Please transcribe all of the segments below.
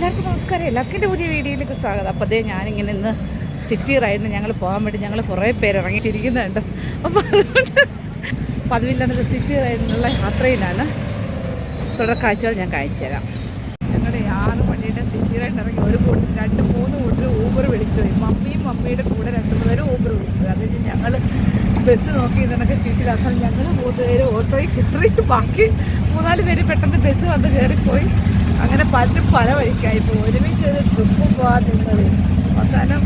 എല്ലാവർക്കും നമസ്കാരം. എല്ലാവർക്കും എന്റെ പുതിയ വീഡിയോയിലേക്ക് സ്വാഗതം. അപ്പോൾ അതേ ഞാനിങ്ങനെ ഇന്ന് സിറ്റി റൈഡിന് ഞങ്ങൾ പോകാൻ വേണ്ടി ഞങ്ങൾ കുറേ പേര് ഇറങ്ങിച്ചിരിക്കുന്നുണ്ട്. അപ്പോൾ അതുകൊണ്ട് പതിവില്ലാണ്ട് സിറ്റി റൈഡിനുള്ള യാത്രയിലാണ്. തുടർ കാഴ്ചകൾ ഞാൻ കാണിച്ചു തരാം. ഞങ്ങളുടെ ആറ് മണിയുടെ സിറ്റി റൈഡിന് ഇറങ്ങി ഒരു കൂട്ടർ രണ്ട് മൂന്ന് കൂട്ടർ ഊബർ വിളിച്ചു. മമ്മിയും മമ്മിയുടെ കൂടെ രണ്ട് മൂന്ന് പേരും ഊബർ വിളിച്ചു. അതിൽ ഞങ്ങൾ ബസ് നോക്കി ഇതിനൊക്കെ സീറ്റിൽ ഞങ്ങൾ മൂന്ന് പേര് ഓട്ടോയിൽ കയറി. ബാക്കി മൂന്നാൽ പേര് പെട്ടെന്ന് ബസ് വന്ന് കയറിപ്പോയി. അങ്ങനെ പലരും പല വഴിക്കായി പോകും ഒരുമിച്ച് ഒരു ട്രിപ്പ് പോകാൻ നിന്നത്. അവസാനം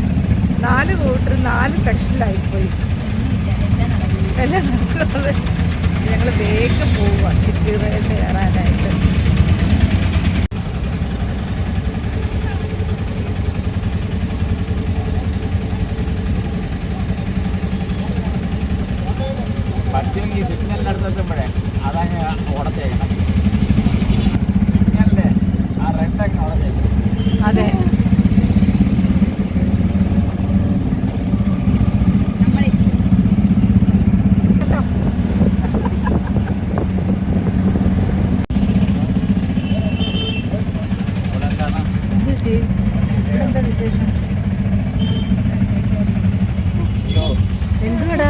നാല് കൂട്ടർ നാല് സെക്ഷനിലായിപ്പോയി എല്ലാം നടക്കുന്നത് ഞങ്ങൾ വേഗം പോവുക സിറ്റി റൈഡിൽ കയറാനായിട്ട് പറ്റുമെങ്കിൽ സിഗ്നലിന്റെ അടുത്ത് എത്തുമ്പോഴേ അതങ്ങ് ഉടച്ചേക്കണം സിഗ്നലിന്റെ ആ റെഡൊക്കെ ഉടച്ചേക്കണം അതെ ഇവിടെ എന്താണ് എന്ത് പറ്റി? ഇവിടെ എന്താ വിശേഷം അയ്യോ എന്തുവാടാ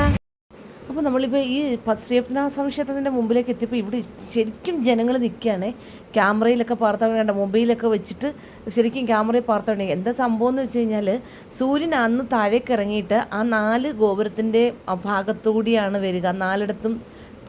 അപ്പോൾ നമ്മളിപ്പോൾ ഈ ശ്രീപത്മനാഭ സംശയത്തിന്റെ മുമ്പിലേക്ക് എത്തിയപ്പോൾ ഇവിടെ ശരിക്കും ജനങ്ങൾ നിൽക്കുകയാണ് ക്യാമറയിലൊക്കെ പാർത്തവണ വേണ്ട മൊബൈലൊക്കെ വെച്ചിട്ട് ശരിക്കും ക്യാമറയിൽ പാർത്തവണ എന്താ സംഭവം എന്ന് വെച്ച് കഴിഞ്ഞാൽ സൂര്യൻ അന്ന് താഴേക്ക് ഇറങ്ങിയിട്ട് ആ നാല് ഗോപുരത്തിന്റെ ഭാഗത്തുകൂടിയാണ് വരിക. നാലിടത്തും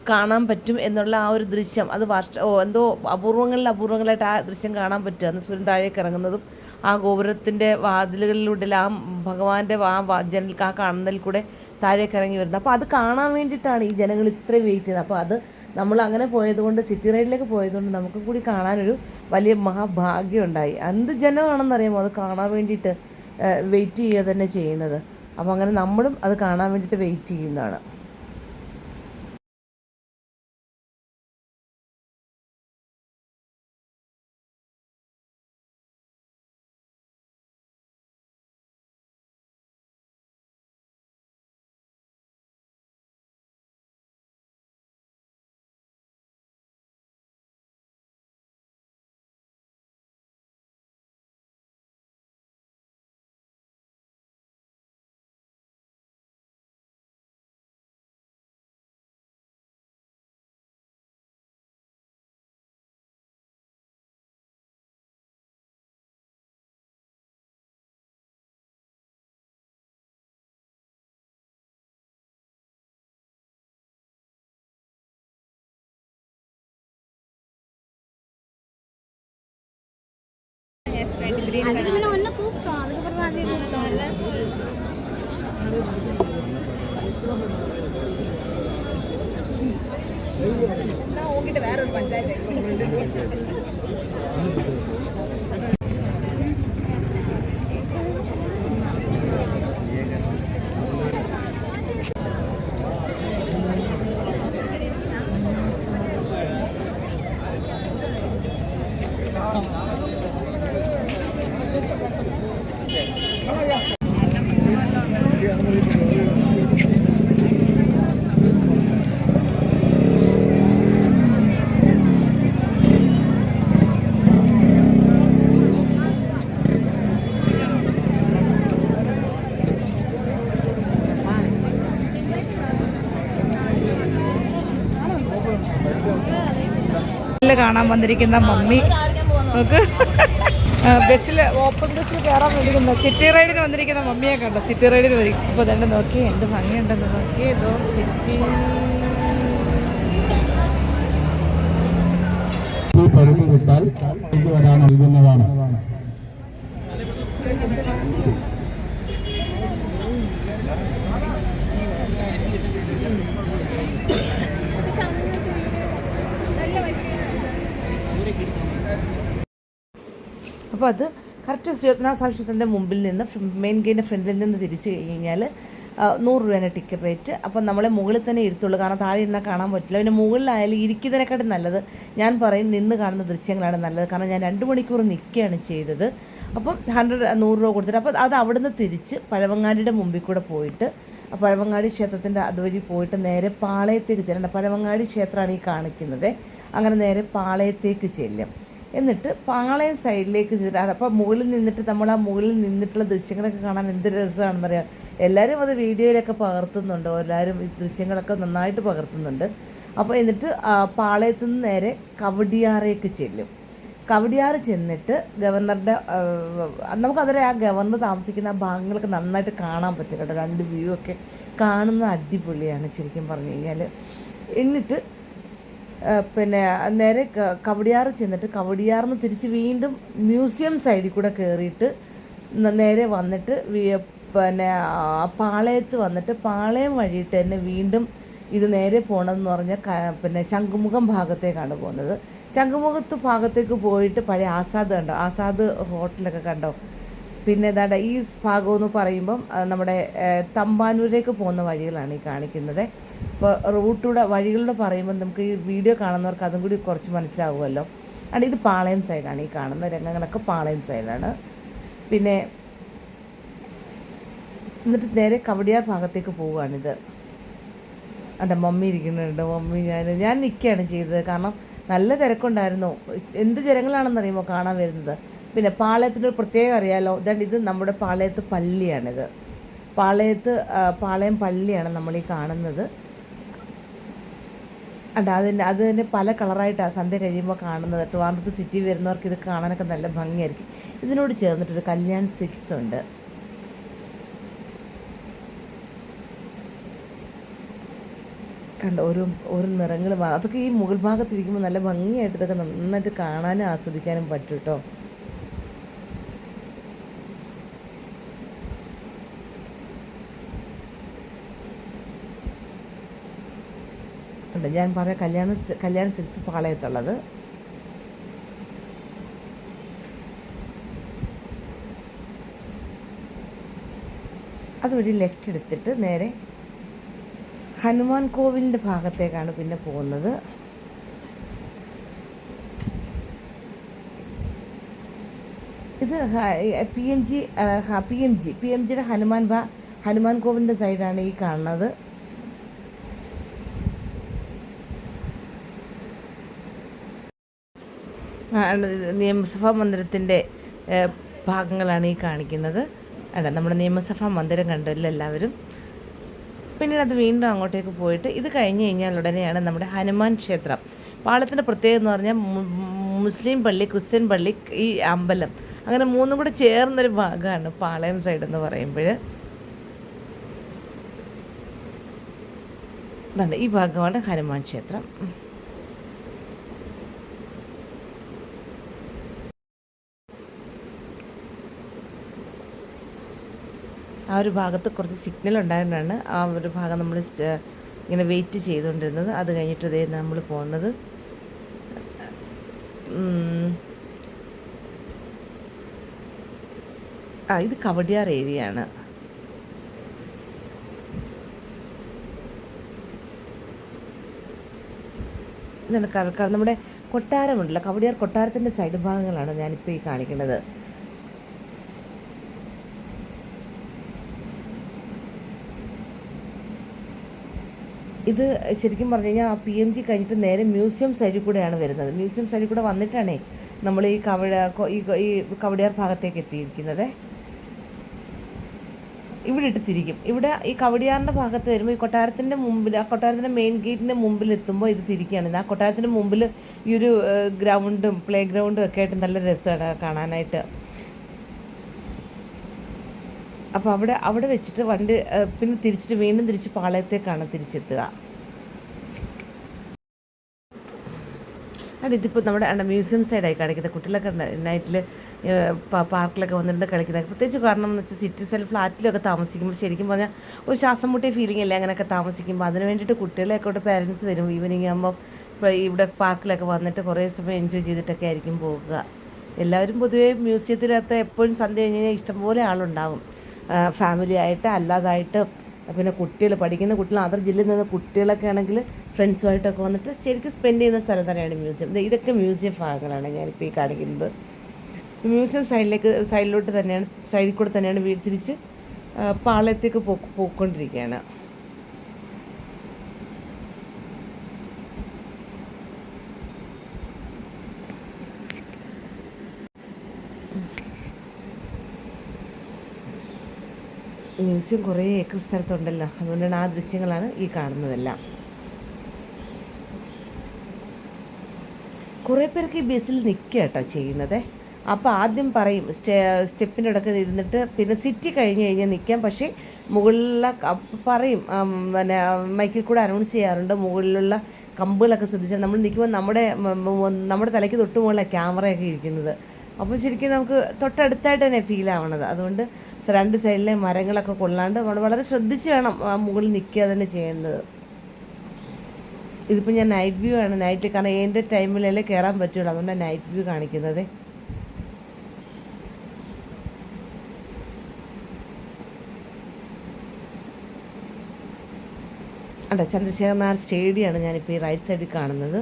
കാണാൻ പറ്റും എന്നുള്ള ആ ഒരു ദൃശ്യം. അത് വർഷ ഓ എന്തോ അപൂർവങ്ങളിൽ അപൂർവങ്ങളായിട്ട് ആ ദൃശ്യം കാണാൻ പറ്റും അന്ന് സൂര്യൻ താഴേക്ക് ഇറങ്ങുന്നതും ആ ഗോപുരത്തിന്റെ വാതിലുകളിലൂടെ ആ ഭഗവാന്റെ ആ ജനൽ ആ കാണുന്നതിൽ കൂടെ താഴേക്ക് ഇറങ്ങി വരുന്നത്. അപ്പോൾ അത് കാണാൻ വേണ്ടിയിട്ടാണ് ഈ ജനങ്ങൾ ഇത്രയും വെയിറ്റ് ചെയ്തത്. അപ്പോൾ അത് നമ്മൾ അങ്ങനെ പോയതുകൊണ്ട് സിറ്റി റൈഡിലേക്ക് പോയതുകൊണ്ട് നമുക്ക് കൂടി കാണാനൊരു വലിയ മഹാഭാഗ്യം ഉണ്ടായി. എന്ത് ജനമാണെന്നറിയാമോ അത് കാണാൻ വേണ്ടിയിട്ട് വെയിറ്റ് ചെയ്യുക തന്നെ ചെയ്യുന്നത്. അപ്പോൾ അങ്ങനെ നമ്മളും അത് കാണാൻ വേണ്ടിയിട്ട് വെയിറ്റ് ചെയ്യുന്നതാണ്. அதுக்கு முன்ன ஒண்ணு கூப்பிட்டோம். அதுக்கப்புறம் தான் அதே கூப்பிட்டோம். இல்ல? நான் உங்ககிட்ட வேற ஒரு பஞ்சாயத்து കാണാൻ വന്നിരിക്കുന്ന മമ്മി. നമുക്ക് ബസ്സിൽ ഓപ്പൺ ബസ്സിൽ കയറാൻ വന്നിരിക്കുന്ന സിറ്റി റൈഡിന് വന്നിരിക്കുന്ന മമ്മിയെ കണ്ടോ? സിറ്റി റൈഡിന് വരും ഇപ്പോൾ തന്നെ നോക്കി. എന്ത് ഭംഗിയുണ്ടെന്ന് നോക്കി. ഇതോ സിറ്റി. ഈ പരിധി വിട്ടാൽ വരാൻ നൽകുന്നതാണ്. അപ്പോൾ അത് കറക്റ്റ് ശിവനാഥ സാക്ഷ്യത്തിന്റെ മുമ്പിൽ നിന്ന് മെയിൻ ഗേറ്റിന്റെ ഫ്രണ്ടിൽ നിന്ന് തിരിച്ചു കഴിഞ്ഞാൽ നൂറ് രൂപേന്റെ ടിക്കറ്റ് റേറ്റ് അപ്പം നമ്മളെ മുകളിൽ തന്നെ ഇരുത്തുള്ളൂ. കാരണം താഴെ ഇരുന്നാൽ കാണാൻ പറ്റില്ല. പിന്നെ മുകളിലായാലും ഇരിക്കുന്നതിനെക്കാട്ടും നല്ലത്. ഞാൻ പറയും നിന്ന് കാണുന്ന ദൃശ്യങ്ങളാണ് നല്ലത്. കാരണം ഞാൻ രണ്ട് മണിക്കൂർ നിൽക്കുകയാണ് ചെയ്തത്. അപ്പം ഹൺഡ്രഡ് നൂറ് രൂപ കൊടുത്തിട്ട് അപ്പോൾ അത് അവിടുന്ന് തിരിച്ച് പഴവങ്ങാടിയുടെ മുമ്പിൽ കൂടെ പോയിട്ട് പഴവങ്ങാടി ക്ഷേത്രത്തിന്റെ അതുവഴി പോയിട്ട് നേരെ പാളയത്തേക്ക് ചെല്ലണം. പഴവങ്ങാടി ക്ഷേത്രമാണ് ഈ കാണിക്കുന്നത്. അങ്ങനെ നേരെ പാളയത്തേക്ക് ചെല്ലും. എന്നിട്ട് പാളയം സൈഡിലേക്ക് ചെയ്തിട്ട് അപ്പോൾ മുകളിൽ നിന്നിട്ട് നമ്മൾ ആ മുകളിൽ നിന്നിട്ടുള്ള ദൃശ്യങ്ങളൊക്കെ കാണാൻ എന്ത് രസമാണെന്നറിയാം. എല്ലാവരും അത് വീഡിയോയിലൊക്കെ പകർത്തുന്നുണ്ട്. എല്ലാവരും ദൃശ്യങ്ങളൊക്കെ നന്നായിട്ട് പകർത്തുന്നുണ്ട്. അപ്പോൾ എന്നിട്ട് പാളയത്തു നിന്ന് നേരെ കവടിയാറേക്ക് ചെല്ലും. കവടിയാറ് ചെന്നിട്ട് ഗവർണറുടെ നമുക്കതിലെ ആ ഗവർണർ താമസിക്കുന്ന ആ ഭാഗങ്ങളൊക്കെ നന്നായിട്ട് കാണാൻ പറ്റും കേട്ടോ. രണ്ട് വ്യൂ ഒക്കെ കാണുന്ന അടിപൊളിയാണ് ശരിക്കും പറഞ്ഞു കഴിഞ്ഞാൽ എന്നിട്ട് പിന്നെ നേരെ കവടിയാറ് ചെന്നിട്ട് കവടിയാറിന്ന് തിരിച്ച് വീണ്ടും മ്യൂസിയം സൈഡിൽ കൂടെ കയറിയിട്ട് നേരെ വന്നിട്ട് പിന്നെ പാളയത്ത് വന്നിട്ട് പാളയം വഴിയിട്ട് തന്നെ വീണ്ടും ഇത് നേരെ പോകണമെന്ന് പറഞ്ഞാൽ പിന്നെ ശംഖുമുഖം ഭാഗത്തേക്കാണ് പോകുന്നത്. ശംഖുമുഖത്ത് ഭാഗത്തേക്ക് പോയിട്ട് പഴയ ആസാദ് കണ്ടോ? ആസാദ് ഹോട്ടലൊക്കെ കണ്ടോ? പിന്നെ ഏതാണ്ട് ഈ ഭാഗമെന്ന് പറയുമ്പം നമ്മുടെ തമ്പാനൂരിലേക്ക് പോകുന്ന വഴികളാണ് ഈ കാണിക്കുന്നത്. ഇപ്പോൾ റൂട്ടൂടെ വഴികളിലൂടെ പറയുമ്പോൾ നമുക്ക് ഈ വീഡിയോ കാണുന്നവർക്ക് അതും കൂടി കുറച്ച് മനസ്സിലാവുമല്ലോ. ആണ് ഇത് പാളയം സൈഡാണ് ഈ കാണുന്ന രംഗങ്ങളൊക്കെ പാളയം സൈഡാണ്. പിന്നെ എന്നിട്ട് നേരെ കവടിയാർ ഭാഗത്തേക്ക് പോവുകയാണിത്. എന്റെ മമ്മി ഇരിക്കുന്നുണ്ട്. മമ്മി ഞാൻ ഞാൻ നിൽക്കുകയാണ് ചെയ്തത്. കാരണം നല്ല തിരക്കുണ്ടായിരുന്നു. എന്ത് ജനങ്ങളാണെന്നറിയുമോ കാണാൻ വരുന്നത്? പിന്നെ പാളയത്തിന്റെ ഒരു പ്രത്യേകം അറിയാലോ. ഇതാണ്ട് ഇത് നമ്മുടെ പാളയത്ത് പള്ളിയാണിത്. പാളയത്ത് പാളയം പള്ളിയാണ് നമ്മൾ ഈ കാണുന്നത്. അണ്ട അതിന്റെ അത് തന്നെ പല കളറായിട്ടാണ് സന്ധ്യ കഴിയുമ്പോൾ കാണുന്നത്. ട്രിവാൻഡ്രത്ത് സിറ്റി വരുന്നവർക്ക് ഇത് കാണാനൊക്കെ നല്ല ഭംഗിയായിരിക്കും. ഇതിനോട് ചേർന്നിട്ടൊരു കല്യാൺ സിൽക്സ് ഉണ്ട്. കണ്ട ഓരോ ഓരോ നിറങ്ങൾ അതൊക്കെ ഈ മുകൾ ഭാഗത്തിരിക്കുമ്പോൾ നല്ല ഭംഗിയായിട്ട് ഇതൊക്കെ നന്നായിട്ട് കാണാനും ആസ്വദിക്കാനും പറ്റും കേട്ടോ ഉണ്ട് ഞാൻ പറയാം കല്യാണ കല്യാണം സിക്സ് പാളയത്തുള്ളത്. അതുവഴി ലെഫ്റ്റ് എടുത്തിട്ട് നേരെ ഹനുമാൻ കോവിലിന്റെ ഭാഗത്തേക്കാണ് പിന്നെ പോകുന്നത്. ഇത് P M G P M G P M ജിയുടെ ഹനുമാൻ ഭ ഹനുമാൻ കോവിലിന്റെ സൈഡാണ് ഈ കാണുന്നത് ആ, ആണ് ഇത് നിയമസഭാ മന്ദിരത്തിന്റെ ഭാഗങ്ങളാണ് ഈ കാണിക്കുന്നത്. അല്ല നമ്മുടെ നിയമസഭാ മന്ദിരം കണ്ടല്ലോ എല്ലാവരും. പിന്നീട് അത് വീണ്ടും അങ്ങോട്ടേക്ക് പോയിട്ട് ഇത് കഴിഞ്ഞ് കഴിഞ്ഞാൽ ഉടനെയാണ് നമ്മുടെ ഹനുമാൻ ക്ഷേത്രം. പാളത്തിന്റെ പ്രത്യേകത എന്ന് പറഞ്ഞാൽ മുസ്ലിം പള്ളി ക്രിസ്ത്യൻ പള്ളി ഈ അമ്പലം. അങ്ങനെ മൂന്നും കൂടെ ചേർന്നൊരു ഭാഗമാണ് പാളയം സൈഡ് എന്ന് പറയുമ്പോൾ ഈ ഭാഗമാണ് ഹനുമാൻ ക്ഷേത്രം. ആ ഒരു ഭാഗത്ത് കുറച്ച് സിഗ്നൽ ഉണ്ടായതുകൊണ്ടാണ് ആ ഒരു ഭാഗം നമ്മൾ ഇങ്ങനെ വെയിറ്റ് ചെയ്തുകൊണ്ടിരുന്നത്. അത് കഴിഞ്ഞിട്ട് ഇതേ നമ്മൾ പോകുന്നത്. ആ ഇത് കവടിയാർ ഏരിയ ആണ്. ഇതാണ് കറക്കാർ നമ്മുടെ കൊട്ടാരമുണ്ടല്ലോ. കവടിയാർ കൊട്ടാരത്തിന്റെ സൈഡ് ഭാഗങ്ങളാണ് ഞാനിപ്പോൾ ഈ കാണിക്കുന്നത്. ഇത് ശരിക്കും പറഞ്ഞു കഴിഞ്ഞാൽ ആ പി എം ജി കഴിഞ്ഞിട്ട് നേരെ മ്യൂസിയം സൈഡിൽ കൂടെയാണ് വരുന്നത്. മ്യൂസിയം സൈഡിൽ കൂടെ വന്നിട്ടാണേ നമ്മൾ ഈ കവട ഈ കവടിയാർ ഭാഗത്തേക്ക് എത്തിയിരിക്കുന്നത്. ഇവിടെ ഇട്ട് തിരിക്കും ഇവിടെ ഈ കവടിയാറിന്റെ ഭാഗത്ത് വരുമ്പോൾ ഈ കൊട്ടാരത്തിന്റെ മുമ്പിൽ ആ കൊട്ടാരത്തിന്റെ മെയിൻ ഗേറ്റിന്റെ മുമ്പിൽ എത്തുമ്പോൾ ഇത് തിരിക്കുകയാണ്. ആ കൊട്ടാരത്തിന്റെ മുമ്പിൽ ഈ ഒരു ഗ്രൗണ്ടും പ്ലേ ഗ്രൗണ്ടും ഒക്കെ ആയിട്ട് നല്ല രസമാണ് കാണാനായിട്ട്. അപ്പോൾ അവിടെ അവിടെ വെച്ചിട്ട് വണ്ടി പിന്നെ തിരിച്ചിട്ട് വീണ്ടും തിരിച്ച് പാളയത്തേക്കാണ് തിരിച്ചെത്തുക. അവിടെ ഇതിപ്പോൾ നമ്മുടെ മ്യൂസിയം സൈഡായി കാണിക്കുന്നത് കുട്ടികളൊക്കെ നൈറ്റിൽ പാർക്കിലൊക്കെ വന്നിട്ട് കളിക്കുന്നത് പ്രത്യേകിച്ച് കാരണം എന്ന് വെച്ചാൽ സിറ്റി സെൽ ഫ്ലാറ്റിലൊക്കെ താമസിക്കുമ്പോൾ ശരിക്കും പറഞ്ഞാൽ ഒരു ശ്വാസം മുട്ടിയ ഫീലിംഗ് അല്ലേ അങ്ങനെയൊക്കെ താമസിക്കുമ്പോൾ അതിന് വേണ്ടിയിട്ട് കുട്ടികളെയൊക്കെ കൊണ്ട് പാരൻസ് വരും. ഈവനിങ് ആകുമ്പോൾ ഇപ്പോൾ ഇവിടെ പാർക്കിലൊക്കെ വന്നിട്ട് കുറേ സമയം എൻജോയ് ചെയ്തിട്ടൊക്കെ ആയിരിക്കും പോകുക എല്ലാവരും പൊതുവേ മ്യൂസിയത്തിനകത്ത് എപ്പോഴും സന്ധ്യ കഴിഞ്ഞ് കഴിഞ്ഞാൽ ഇഷ്ടംപോലെ ആളുണ്ടാവും. ഫാമിലി ആയിട്ട് അല്ലാതായിട്ട് പിന്നെ കുട്ടികൾ പഠിക്കുന്ന കുട്ടികൾ അതർ ജില്ലയിൽ നിന്ന് കുട്ടികളൊക്കെ ആണെങ്കിൽ ഫ്രണ്ട്സുമായിട്ടൊക്കെ വന്നിട്ട് ശരിക്കും സ്പെൻഡ് ചെയ്യുന്ന സ്ഥലം തന്നെയാണ് മ്യൂസിയം ഇതൊക്കെ മ്യൂസിയം ഭാഗങ്ങളാണ് ഞാനിപ്പോൾ ഈ കാണിക്കുന്നത്. മ്യൂസിയം സൈഡിലേക്ക് സൈഡിലോട്ട് തന്നെയാണ് സൈഡിൽ കൂടെ തന്നെയാണ് തിരിച്ച് പാളയത്തേക്ക് പോ പോയിക്കൊണ്ടിരിക്കുകയാണ് മ്യൂസിയം കുറേ ഏക്കർ സ്ഥലത്തുണ്ടല്ലോ. അതുകൊണ്ടാണ് ആ ദൃശ്യങ്ങളാണ് ഈ കാണുന്നതെല്ലാം. കുറേ പേർക്ക് ഈ ബസ്സിൽ നിൽക്കുക കേട്ടോ ചെയ്യുന്നത്. അപ്പോൾ ആദ്യം പറയും സ്റ്റെ സ്റ്റെപ്പിന്റെ ഇടയ്ക്ക് ഇരുന്നിട്ട് പിന്നെ സിറ്റി കഴിഞ്ഞ് കഴിഞ്ഞാൽ നിൽക്കാം. പക്ഷേ മുകളിലുള്ള പറയും പിന്നെ മൈക്കിൽ കൂടെ അനൗൺസ് ചെയ്യാറുണ്ട്. മുകളിലുള്ള കമ്പുകളൊക്കെ ശ്രദ്ധിച്ചാൽ നമ്മൾ നിൽക്കുമ്പോൾ നമ്മുടെ നമ്മുടെ തലയ്ക്ക് തൊട്ട് മുകളിലാണ് ക്യാമറയൊക്കെ ഇരിക്കുന്നത്. അപ്പോൾ ശരിക്കും നമുക്ക് തൊട്ടടുത്തായിട്ട് തന്നെ ഫീൽ ആവണത്. അതുകൊണ്ട് രണ്ട് സൈഡിലെ മരങ്ങളൊക്കെ കൊള്ളാണ്ട് നമ്മൾ വളരെ ശ്രദ്ധിച്ച് വേണം ആ മുകളിൽ നിൽക്കുക തന്നെ ചെയ്യേണ്ടത്. ഇതിപ്പോൾ ഞാൻ നൈറ്റ് വ്യൂ ആണ്. നൈറ്റ് കാരണം എന്റെ ടൈമിലല്ലേ കയറാൻ പറ്റുള്ളൂ. അതുകൊണ്ടാണ് നൈറ്റ് വ്യൂ കാണിക്കുന്നത്. അല്ല ചന്ദ്രശേഖർ നായർ സ്റ്റേഡിയമാണ് ഞാനിപ്പോൾ ഈ റൈറ്റ് സൈഡിൽ കാണുന്നത്.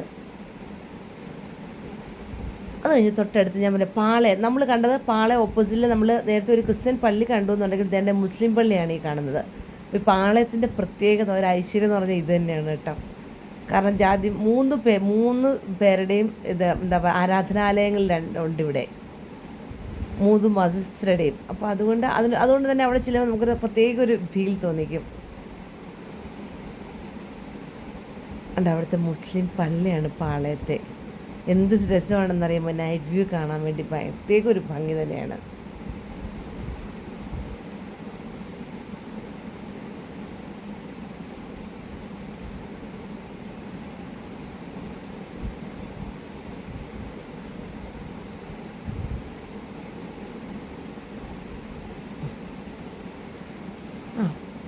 കഴിഞ്ഞ് തൊട്ടടുത്ത് ഞാൻ പറഞ്ഞ പാളെ. നമ്മൾ കണ്ടത് പാളെ ഓപ്പോസിറ്റിൽ നമ്മൾ നേരത്തെ ഒരു ക്രിസ്ത്യൻ പള്ളി കണ്ടു എന്നുണ്ടെങ്കിൽ ഇതെന്റെ മുസ്ലിം പള്ളിയാണ് ഈ കാണുന്നത്. അപ്പോൾ ഈ പാളയത്തിന്റെ പ്രത്യേകത ഒരു ഐശ്വര്യം എന്ന് പറഞ്ഞാൽ ഇത് തന്നെയാണ് കേട്ടോ. കാരണം ജാതി മൂന്ന് പേ മൂന്ന് പേരുടെയും ഇത് എന്താ പറയുക ആരാധനാലയങ്ങൾ രണ്ട് ഉണ്ട് ഇവിടെ. മൂന്ന് മതസ്ഥരുടെയും അപ്പോൾ അതുകൊണ്ട് അതിന് അതുകൊണ്ട് തന്നെ അവിടെ ചില നമുക്ക് പ്രത്യേക ഒരു ഫീൽ തോന്നിക്കും. അണ്ട് അവിടുത്തെ മുസ്ലിം പള്ളിയാണ് പാളയത്തെ. എന്ത് രസമാണെന്നറിയുമ്പോൾ നൈറ്റ് വ്യൂ കാണാൻ വേണ്ടി പ്രത്യേക ഒരു ഭംഗി തന്നെയാണ്.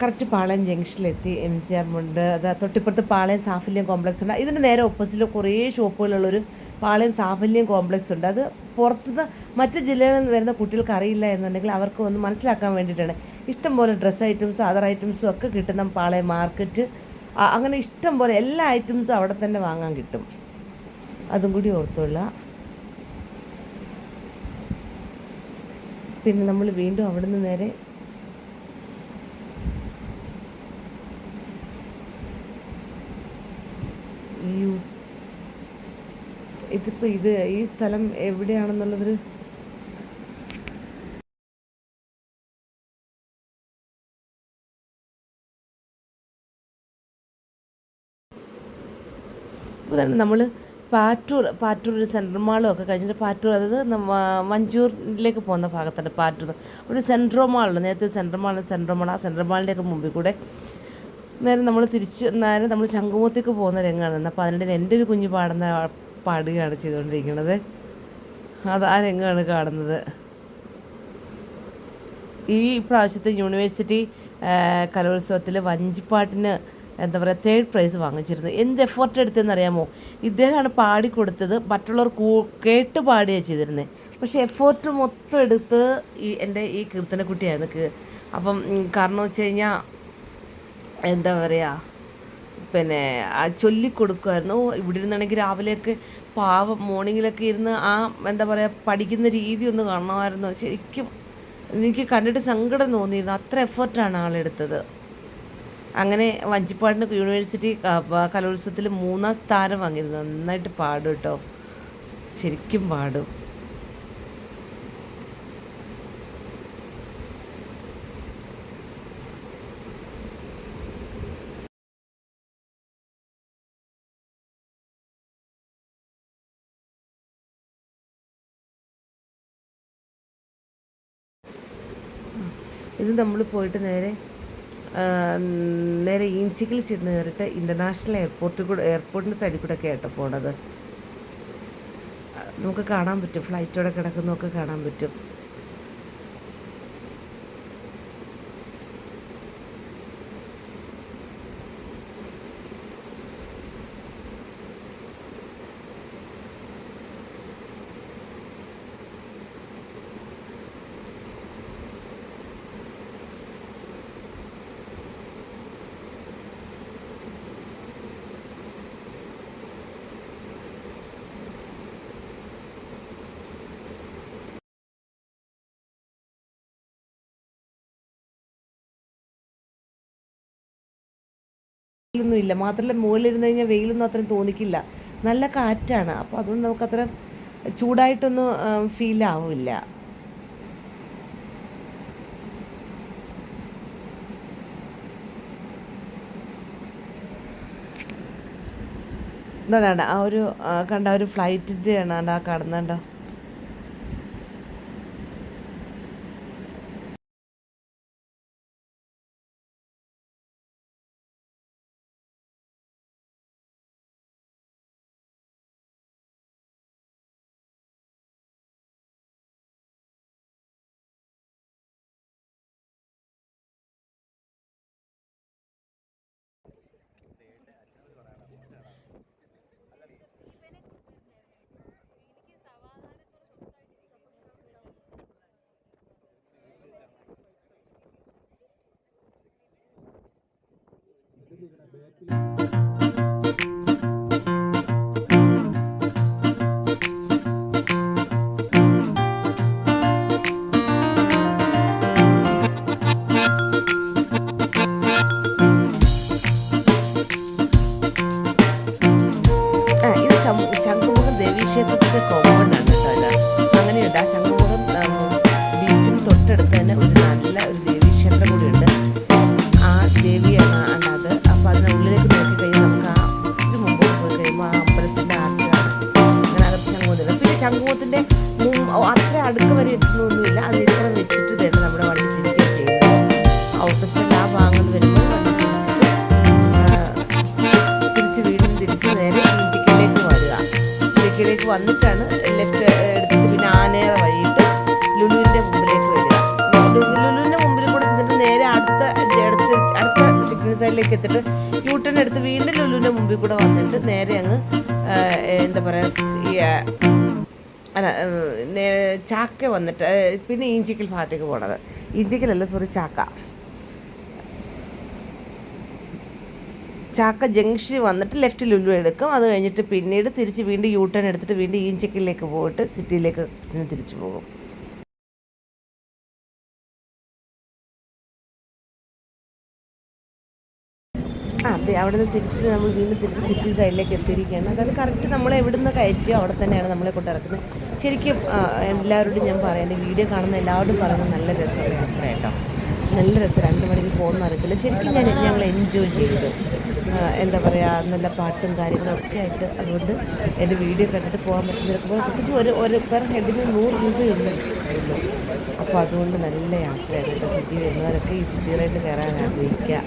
കറക്റ്റ് പാളയം ജംഗ്ഷനിലെത്തി എം സി ആർ ഉണ്ട് അത് തൊട്ടിപ്പുറത്ത് പാളയം സാഫല്യം കോംപ്ലക്സ് ഉണ്ട്. ഇതിന്റെ നേരെ ഓപ്പോസിറ്റിൽ കുറേ ഷോപ്പുകളുള്ളൊരു പാളയം സാഫല്യം കോംപ്ലക്സ് ഉണ്ട്. അത് പുറത്തുനിന്ന് മറ്റ് ജില്ലകളിൽ നിന്ന് വരുന്ന കുട്ടികൾക്ക് അറിയില്ല എന്നുണ്ടെങ്കിൽ അവർക്ക് ഒന്ന് മനസ്സിലാക്കാൻ വേണ്ടിയിട്ടാണ്. ഇഷ്ടംപോലെ ഡ്രസ്സ് ഐറ്റംസും അതർ ഐറ്റംസും ഒക്കെ കിട്ടുന്ന പാളയം മാർക്കറ്റ്. അങ്ങനെ ഇഷ്ടം പോലെ എല്ലാ ഐറ്റംസും അവിടെ തന്നെ വാങ്ങാൻ കിട്ടും. അതും കൂടി ഓർത്തുള്ള പിന്നെ നമ്മൾ വീണ്ടും അവിടുന്ന് നേരെ യു- ഇതിപ്പോൾ ഇത് ഈ സ്ഥലം എവിടെയാണെന്നുള്ളതൊരു ഇപ്പോൾ തന്നെ നമ്മൾ പാറ്റൂർ പാറ്റൂർ ഒരു സെൻട്രൽ മാളും ഒക്കെ കഴിഞ്ഞിട്ട് പാറ്റൂർ അതായത് മഞ്ചൂരിലേക്ക് പോകുന്ന ഭാഗത്താണ് പാറ്റൂർ. ഒരു സെൻട്രൽ മാളുണ്ട് നേരത്തെ സെൻട്രൽ മാൾ സെൻട്രൽ മാൾ ആ സെൻട്രൽ മാളിന്റെയൊക്കെ മുമ്പിൽ കൂടെ നേരെ നമ്മൾ തിരിച്ച് നേരെ നമ്മൾ ശംഖുമുഖത്തേക്ക് പോകുന്ന രംഗമാണ്. അപ്പോൾ അതിനിടയിൽ എന്റെ ഒരു കുഞ്ഞു പാടുന്ന പാടുകയാണ് ചെയ്തുകൊണ്ടിരിക്കുന്നത്. അത് ആ രംഗമാണ് കാണുന്നത്? ഈ പ്രാവശ്യത്തെ യൂണിവേഴ്സിറ്റി കലോത്സവത്തിൽ വഞ്ചിപ്പാട്ടിന് എന്താ പറയുക തേർഡ് പ്രൈസ് വാങ്ങിച്ചിരുന്നു. എന്ത് എഫേർട്ട് എടുത്തതെന്ന് അറിയാമോ ഇദ്ദേഹമാണ് പാടിക്കൊടുത്തത്. മറ്റുള്ളവർ കേട്ട് പാടുകയാണ് ചെയ്തിരുന്നത് പക്ഷേ എഫേർട്ട് മൊത്തം എടുത്ത് ഈ എന്റെ ഈ കീർത്തനക്കുട്ടിയായിരുന്നു. അപ്പം കാരണം വെച്ച് കഴിഞ്ഞാൽ എന്താ പറയുക പിന്നെ ചൊല്ലിക്കൊടുക്കുമായിരുന്നു ഇവിടെ ഇരുന്നാണെങ്കിൽ രാവിലെയൊക്കെ പാവം മോർണിംഗിലൊക്കെ ഇരുന്ന് ആ എന്താ പറയുക പഠിക്കുന്ന രീതി ഒന്ന് കാണണമായിരുന്നു. ശരിക്കും എനിക്ക് കണ്ടിട്ട് സങ്കടം തോന്നിയിരുന്നു. അത്ര എഫേർട്ടാണ് ആളെടുത്തത് അങ്ങനെ വഞ്ചിപ്പാടിന് യൂണിവേഴ്സിറ്റി കലോത്സവത്തിൽ മൂന്നാം സ്ഥാനം വാങ്ങിയിരുന്നു. നന്നായിട്ട് പാടും കേട്ടോ ശരിക്കും പാടും. ഇത് നമ്മൾ പോയിട്ട് നേരെ നേരെ ഇഞ്ചിക്കിൽ ചെന്ന് കയറിയിട്ട് ഇന്റർനാഷണൽ എയർപോർട്ടിൽ കൂടെ എയർപോർട്ടിന്റെ സൈഡിൽ കൂടെ ഒക്കെ ആട്ടോ പോണത്. നമുക്ക് കാണാൻ പറ്റും. ഫ്ലൈറ്റോടെ കിടക്കുന്നതൊക്കെ കാണാൻ പറ്റും. വെയിലൊന്നും ഇല്ല. മാത്രമല്ല മുകളിലിരുന്ന് കഴിഞ്ഞാൽ വെയിലൊന്നും അത്രയും തോന്നിക്കില്ല. നല്ല കാറ്റാണ്. അപ്പോൾ അതുകൊണ്ട് നമുക്കത്ര ചൂടായിട്ടൊന്നും ഫീൽ ആവില്ല എന്താണ് ആ ഒരു കണ്ട ഒരു ഫ്ലൈറ്റിന്റെ ആണ് ആ കടന്നുണ്ടോ കടന്നുണ്ടോ ആ വന്നിട്ടാണ് ലെഫ്റ്റ് എടുത്തിട്ട് പിന്നെ ആനേറ വഴിയിട്ട് ലുലുവിന്റെ മുമ്പിലേക്ക് വരിക. ലുലുവിന്റെ മുമ്പിൽ കൂടെ ചെന്നിട്ട് നേരെ അടുത്ത അടുത്ത അടുത്ത സിഗ്നൽ സൈഡിലേക്ക് എത്തിയിട്ട് യൂ ടേൺ എടുത്ത് വീണ്ടും ലുലുവിന്റെ മുമ്പിൽ കൂടെ വന്നിട്ട് നേരെ അങ്ങ് എന്താ പറയുക അല്ല ചാക്ക വന്നിട്ട് പിന്നെ ഈഞ്ചിക്കൽ ഭാഗത്തേക്ക് പോണത്. ഈഞ്ചിക്കലല്ല സോറി ചാക്ക. ചാക്ക ജംഗ്ഷൻ വന്നിട്ട് ലെഫ്റ്റ് ലുലു എടുക്കും. അത് കഴിഞ്ഞിട്ട് പിന്നീട് തിരിച്ച് വീണ്ടും യൂ ടേൺ എടുത്തിട്ട് വീണ്ടും ഈഞ്ചക്കിലേക്ക് പോയിട്ട് സിറ്റിയിലേക്ക് തിരിച്ചു പോകും. അതെ അവിടെ നിന്ന് തിരിച്ചിട്ട് നമ്മൾ വീണ്ടും തിരിച്ച് സിറ്റി സൈഡിലേക്ക് എത്തിയിരിക്കുകയാണ്. അതായത് കറക്റ്റ് നമ്മളെ എവിടെ നിന്ന് കയറ്റിയോ അവിടെ തന്നെയാണ് നമ്മളെ കൊണ്ട് ഇറക്കുന്നത് ശരിക്കും എല്ലാവരോടും ഞാൻ പറയുന്നത് വീഡിയോ കാണുന്ന എല്ലാവരോടും പറയുന്നത് നല്ല രസമുള്ള യാത്ര കേട്ടോ. നല്ല രസം. രണ്ട് മണിക്ക് പോകുന്ന അറിയത്തില്ല. ശരിക്കും ഞാൻ ഞങ്ങൾ എൻജോയ് ചെയ്തു എന്താ പറയുക നല്ല പാട്ടും കാര്യങ്ങളും ഒക്കെ ആയിട്ട് അതുകൊണ്ട് എന്റെ വീഡിയോ കണ്ടിട്ട് പോകാൻ പറ്റുന്നവർക്ക് പ്രത്യേകിച്ച് ഒരു ഒരു പെർ ഹെഡിന് നൂറ് രൂപയുണ്ട്. അപ്പോൾ അതുകൊണ്ട് നല്ല യാത്രയാണ് സിറ്റി വരുന്നവരൊക്കെ ഈ സിറ്റി കയറാൻ ആഗ്രഹിക്കുക.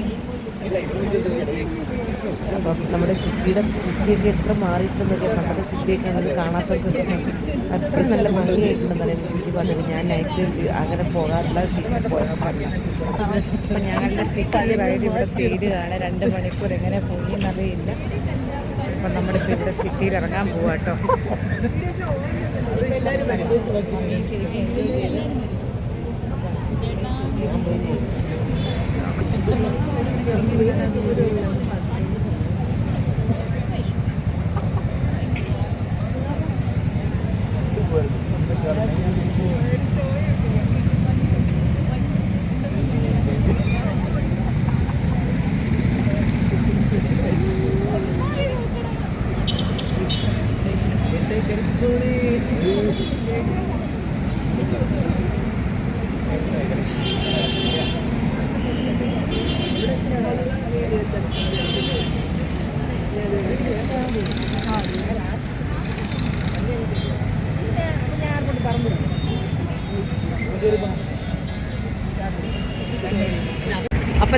അപ്പം നമ്മുടെ സിറ്റിയുടെ സിറ്റിയൊക്കെ എത്ര മാറിയിട്ടുണ്ടെന്നൊക്കെ നമ്മുടെ സിറ്റിയൊക്കെ ആണെങ്കിൽ കാണാത്തൊക്കെ അത്ര നല്ല ഭംഗിയായിട്ടുണ്ടെന്ന് പറയുന്നത് സിറ്റി പറഞ്ഞത്. ഞാൻ നൈറ്റ് അങ്ങനെ പോകാറില്ല സിറ്റി പോയപ്പോഴല്ല അപ്പം ഞങ്ങളുടെ സിറ്റി റൈഡ് ഇവിടെ തീരുകയാണ് രണ്ട് മണിക്കൂർ എങ്ങനെ പോയി എന്നറിയില്ല അപ്പം നമ്മുടെ ഇവിടെ സിറ്റിയിൽ ഇറങ്ങാൻ പോവാട്ടോ ശരിക്കും എൻജോയ് ചെയ്ത്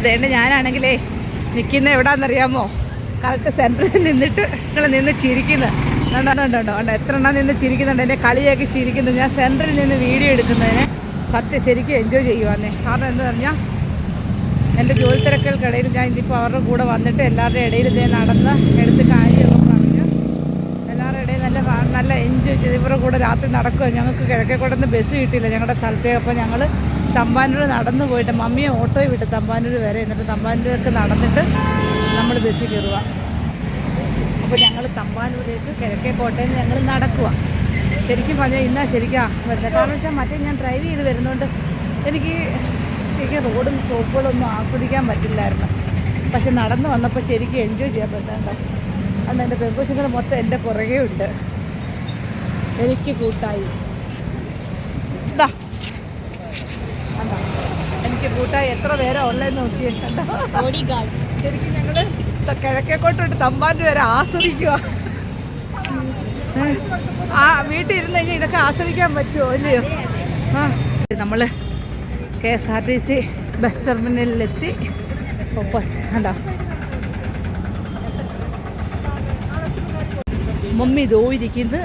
അപ്പോൾ ദേണ്ട ഞാനാണെങ്കിലേ നിൽക്കുന്ന എവിടാന്നറിയാമോ? കറക്റ്റ് സെന്ററിൽ നിന്നിട്ട് നിങ്ങൾ നിന്ന് ചിരിക്കുന്നത് കണ്ടോ കണ്ടോ എത്ര എണ്ണം നിന്ന് ചിരിക്കുന്നുണ്ട്. എന്നെ കളിയാക്കി ചിരിക്കുന്നു. ഞാൻ സെന്ററിൽ നിന്ന് വീഡിയോ എടുക്കുന്നതിന് സത്യം ശരിക്കും എൻജോയ് ചെയ്യുവാന്നേ. കാരണം എന്ന് പറഞ്ഞാൽ എന്റെ ജോലി തിരക്കുകൾക്കിടയിൽ ഞാൻ ഇതിപ്പോൾ അവരുടെ കൂടെ വന്നിട്ട് എല്ലാവരുടെ ഇടയിൽ ഇതേ നടന്ന് എടുത്ത് കാര്യമൊക്കെ പറഞ്ഞ് എല്ലാവരുടെ ഇടയിൽ നല്ല നല്ല എൻജോയ് ചെയ്ത് ഇവരുടെ കൂടെ രാത്രി നടക്കുക ഞങ്ങൾക്ക് കിഴക്കേക്കൂടെ നിന്ന് ബസ് കിട്ടിയില്ല. ഞങ്ങളുടെ സ്ഥലത്തേക്ക് അപ്പോൾ ഞങ്ങൾ തമ്പാനൂർ നടന്നു പോയിട്ട് മമ്മിയെ ഓട്ടോയിൽ വിട്ട് തമ്പാനൂർ വരെ എന്നിട്ട് തമ്പാനൂരേക്ക് നടന്നിട്ട് നമ്മൾ ബസ്സിൽ കയറുക. അപ്പോൾ ഞങ്ങൾ തമ്പാനൂരേക്ക് കിഴക്കേക്കോട്ടയിൽ നിന്ന് ഞങ്ങൾ നടക്കുക ശരിക്കും പറഞ്ഞാൽ ഇന്നാ ശരിക്കാ വരുന്നത് കാരണം വെച്ചാൽ മറ്റേ ഞാൻ ഡ്രൈവ് ചെയ്ത് വരുന്നതുകൊണ്ട് എനിക്ക് ശരിക്കും റോഡും സ്റ്റോപ്പുകളൊന്നും ആസ്വദിക്കാൻ പറ്റില്ലായിരുന്നു. പക്ഷെ നടന്നു വന്നപ്പോൾ ശരിക്കും എൻജോയ് ചെയ്യാൻ പറ്റാണ്ടോ അന്ന് എന്റെ പെങ്കുശങ്ങൾ മൊത്തം എന്റെ പുറകെ ഉണ്ട് എനിക്ക് കൂട്ടായി. ഇതാ? എനിക്ക് കൂട്ടായി എത്ര പേരെ ഉള്ളതെന്ന് നോക്കിയിട്ടുണ്ടോ ശരിക്കും ഞങ്ങൾ കിഴക്കേക്കോട്ടോട്ട് തമ്പാന്റെ വരെ ആസ്വദിക്കുക ആ വീട്ടിൽ ഇരുന്ന് കഴിഞ്ഞാൽ ഇതൊക്കെ ആസ്വദിക്കാൻ പറ്റുമോ അല്ലയോ? ആ നമ്മൾ K S R T C bus ടെർമിനലിലെത്തി. ഉണ്ടോ മമ്മി ഇതോ ഇരിക്കുന്നത്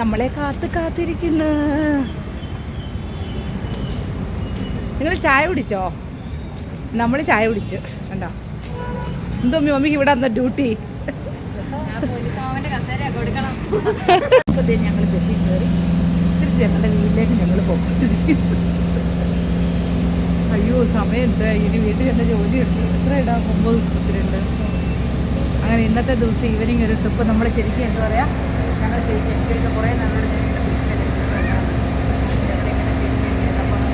നമ്മളെ കാത്ത് കാത്തിരിക്കുന്നു. നിങ്ങൾ ചായ കുടിച്ചോ? നമ്മൾ ചായ കുടിച്ചു. കണ്ടോ? എന്തോ മമ്മി മമ്മിക്ക് ഇവിടെ വന്ന ഡ്യൂട്ടി ഞങ്ങൾ ബസ്സിൽ കയറി തിരിച്ച് ഞങ്ങളുടെ വീട്ടിലേക്ക് ഞങ്ങൾ പോയിക്കൊണ്ടിരിക്കുന്നു അയ്യോ സമയം എന്താ? ഇനി വീട്ടിൽ എന്റെ ജോലിയുണ്ട് എത്ര ഇടാം? ഒമ്പത് മുപ്പത്തിരണ്ട്. അങ്ങനെ ഇന്നത്തെ ദിവസം ഈവനിങ് ഒരു ട്രിപ്പ് നമ്മൾ ശരിക്കും എന്താ പറയുക ഞങ്ങൾ ശരിക്കും കുറേ നല്ലൊരു സ്റ്റോപ്പ് ചെയ്ത് നെക്സ്റ്റ് മറ്റൊരു വീഡിയോ ആയിട്ട് എല്ലാവരുടെയും മുമ്പിൽ